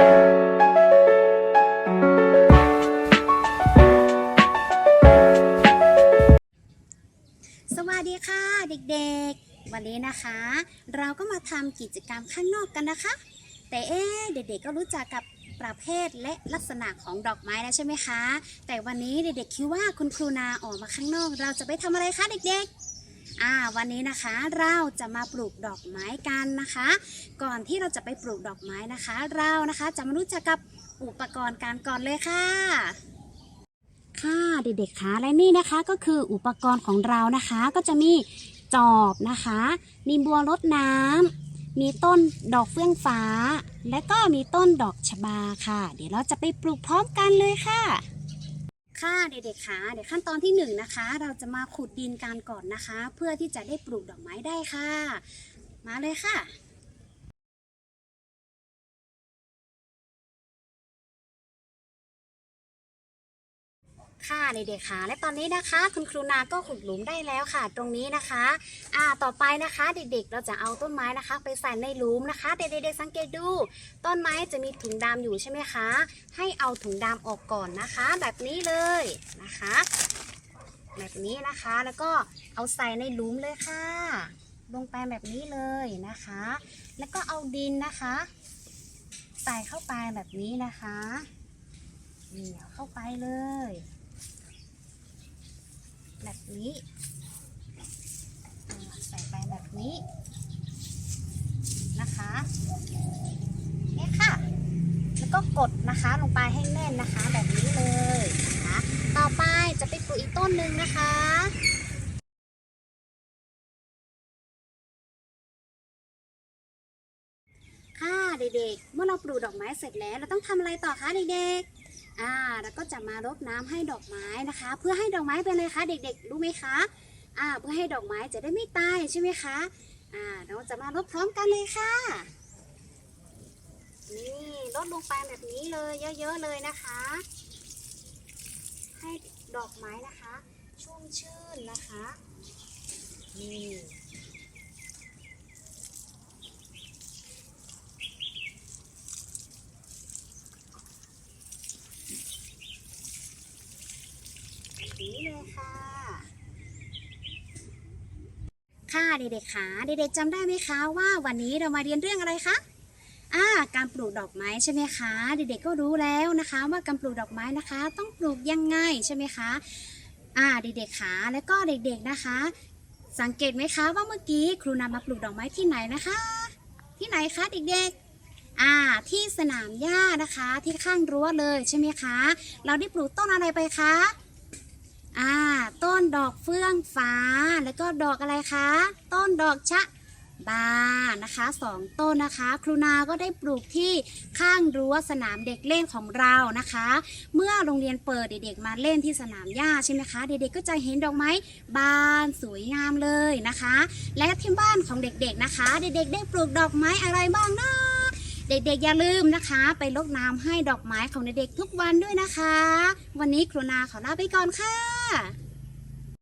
สวัสดีค่ะเด็กๆ วันนี้นะคะ เราก็มาทำกิจกรรมข้างนอกกันนะคะ แต่เอ๊เด็กๆก็รู้จักกับประเภทและลักษณะของดอกไม้แล้วใช่ไหมคะ แต่วันนี้เด็กๆคิดว่าคุณครูนาออกมาข้างนอก เราจะไปทำอะไรคะเด็กๆ อ่าวันนี้นะคะเราจะมาปลูกดอกไม้กันนะคะ ก่อนที่เราจะไปปลูกดอกไม้นะคะ เรานะคะจะมารู้จักกับอุปกรณ์การก่อนเลยค่ะค่ะเด็กๆคะและนี่นะคะก็คืออุปกรณ์ของเรานะคะก็จะมีจอบนะคะมีบัวรดน้ำมีต้นดอกเฟื่องฟ้า และก็มีต้นดอกชบาค่ะ เดี๋ยวเราจะไปปลูกพร้อมกันเลยค่ะ ค่ะเด็กๆคะเดี๋ยวขั้นตอนที่หนึ่งนะคะ เราจะมาขุดดินกันก่อนนะคะ เพื่อที่จะได้ปลูกดอกไม้ได้ค่ะ มาเลยค่ะ ค่ะเด็กๆค่ะและตอนนี้นะคะ คุณครูนาก็ขุดหลุมได้แล้วค่ะ ตรงนี้นะคะอ่าต่อไปนะคะเด็กๆ เราจะเอาต้นไม้นะคะ ไปใส่ในหลุมนะคะ เด็กๆสังเกตดู ต้นไม้จะมีถุงดำอยู่ใช่ไหมคะ ให้เอาถุงดำออกก่อนนะคะ แบบนี้เลยนะคะ แบบนี้นะคะแล้วก็เอาใส่ในหลุมเลยค่ะ ลงไปแบบนี้เลยนะคะ แล้วก็เอาดินนะคะ ใส่เข้าไปแบบนี้นะคะนี่เอาเข้าไปเลย แบบนี้ใส่ไปแบบนี้นะคะนี่ค่ะ แล้วก็กดนะคะลงไปให้แน่นนะคะแบบนี้เลยนะคะต่อไปจะไปปลูกอีกต้นหนึ่งนะคะค่ะเด็กๆ เมื่อเราปลูกดอกไม้เสร็จแล้ว เราต้องทำอะไรต่อคะเด็กๆ อ่าแล้วก็จะมารดน้ำให้ดอกไม้นะคะ เพื่อให้ดอกไม้เป็นอะไรคะเด็กๆรู้ไหมคะอ่าเพื่อให้ดอกไม้จะได้ไม่ตายใช่ไหมคะอ่าเราจะมารดพร้อมกันเลยค่ะ นี่รดลงไปแบบนี้เลยเยอะๆเลยนะคะ ให้ดอกไม้นะคะ ชุ่มชื่นนะคะนี่ นี้เลยค่ะ ค่ะเด็กๆค่ะเด็กๆจำได้ไหมคะว่าวันนี้เรามาเรียนเรื่องอะไรคะอ่าการปลูกดอกไม้ใช่ไหมคะ เด็กๆก็รู้แล้วนะคะ ว่าการปลูกดอกไม้นะคะ ต้องปลูกยังไงใช่ไหมคะอ่าเด็กๆค่ะแล้วก็เด็กๆนะคะ สังเกตไหมคะว่าเมื่อกี้ครูนำมาปลูกดอกไม้ที่ไหนนะคะ ที่ไหนคะเด็กๆอ่าที่สนามหญ้านะคะที่ข้างรั้วเลยใช่ไหมคะ เราได้ปลูกต้นอะไรไปคะ อ่า ต้นดอกเฟื่องฟ้า แล้วก็ดอกอะไรคะ ต้นดอกชะบานะคะสองต้นนะคะ ครูนาก็ได้ปลูกที่ข้างรั้วสนามเด็กเล่นของเรานะคะ เมื่อโรงเรียนเปิดเด็กๆมาเล่นที่สนามหญ้าใช่ไหมคะเด็กๆก็จะเห็นดอกไม้บานสวยงามเลยนะคะ และที่บ้านของเด็กๆนะคะ เด็กๆได้ปลูกดอกไม้อะไรบ้างนะ เด็กๆอย่าลืมนะคะ ไปรดน้ำให้ดอกไม้ของเด็กๆทุกวันด้วยนะคะ วันนี้ครูนาขอลาไปก่อนค่ะ